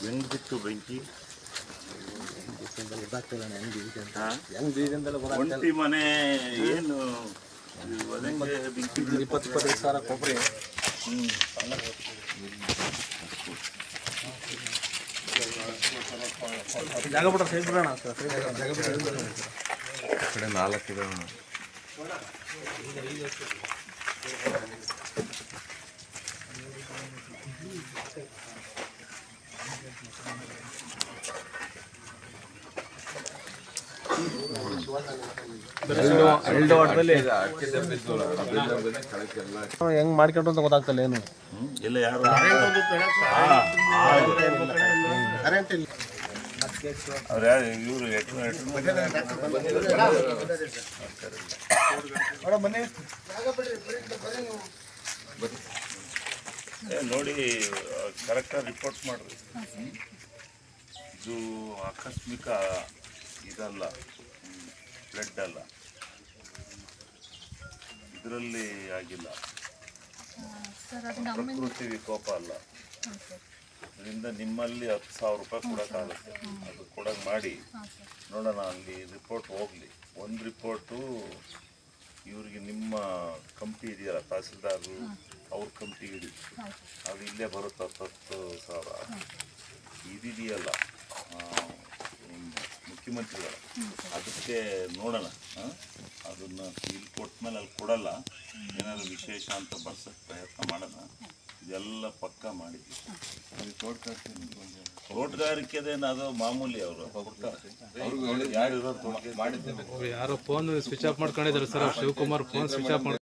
ಹೆಂಗ್ ಬಿತ್ತು ಬೆಂಕಿ ಹಾ? ಹೆಂಗ್ ಬೀಜದಿಂದಲೇ ಗೊತ್ತಾಗ್ತಿಲ್ಲ ಒಂಟಿ ಮನೆ ಏನು ಒದಂಗೆ ಬೆಂಕಿ? ಇಪ್ಪತ್ತು ಇಪ್ಪತ್ತೈದು ಸಾವಿರ ಕೊಬ್ಬರಿ. ಜಾಗ ಬಿಟ್ರೆ ಸೈಡ್ ಬಿಡೋಣ ಕಡೆ ನಾಲ್ಕು ಇದಾವೆ ಹೆಂಗ್ ಮಾಡ್ಕೊಂಡು ಅಂತ ಗೊತ್ತಾಗ್ತಲ್ಲ ಏನು. ಇಲ್ಲ ಯಾರು ಅವ್ರು ಯಾರು? ಇವರು ಎಟ್ರು ಎಟ್ರು? ಏ, ನೋಡಿ ಕರೆಕ್ಟಾಗಿ ರಿಪೋರ್ಟ್ ಮಾಡ್ರಿ. ಇದು ಆಕಸ್ಮಿಕ ಇದಲ್ಲ ಬ್ಲಡ್ ಅಲ್ಲ. ಇದರಲ್ಲಿ ಆಗಿಲ್ಲ. ಪ್ರಕೃತಿ ವಿಕೋಪ ಅಲ್ಲ. ಇದರಿಂದ ನಿಮ್ಮಲ್ಲಿ ಹತ್ತು ಸಾವಿರ ರೂಪಾಯಿ ಕೊಡೋಕ್ಕಾಗುತ್ತೆ. ಅದು ಕೊಡೋಕೆ ಮಾಡಿ. ನೋಡೋಣ ಅಲ್ಲಿ ರಿಪೋರ್ಟ್ ಹೋಗಲಿ. ಒಂದು ರಿಪೋರ್ಟು ಇವ್ರಿಗೆ ನಿಮ್ಮ ಕಂಪ್ನಿ ಇದೆಯಲ್ಲ ತಹಸೀಲ್ದಾರರು ಅವ್ರ ಕಂಪ್ನಿ ಇಡಿ ಅದು ಇಲ್ಲೇ ಬರುತ್ತೆ? ಹತ್ತತ್ತು ಸಾವಿರ? ಇದಿದೆಯಲ್ಲ ಮುಖ್ಯಮಂತ್ರಿಗಳ. ಅದಕ್ಕೆ ನೋಡೋಣ ಅದನ್ನು ಇಲ್ಲಿ ಇಲ್ಲಿ ಕೊಟ್ಮೇಲೆ ಅಲ್ಲಿ ಕೊಡಲ್ಲ. ಏನಾದರೂ ವಿಶೇಷ ಅಂತ ಬರ್ಸಕ್ಕೆ ಪ್ರಯತ್ನ ಮಾಡೋಣ. ಇದೆಲ್ಲ ಪಕ್ಕ ಮಾಡಿದ್ವಿ. ತೋಟಗಾರಿಕೆ ಅದು ಮಾಮೂಲಿ ಅವರು. ಯಾರು ಯಾರೋ ಫೋನ್ ಸ್ವಿಚ್ ಆಫ್ ಮಾಡ್ಕೊಂಡಿದ್ದಾರೆ sir. Shivakumar phone switch off ಮಾಡಿ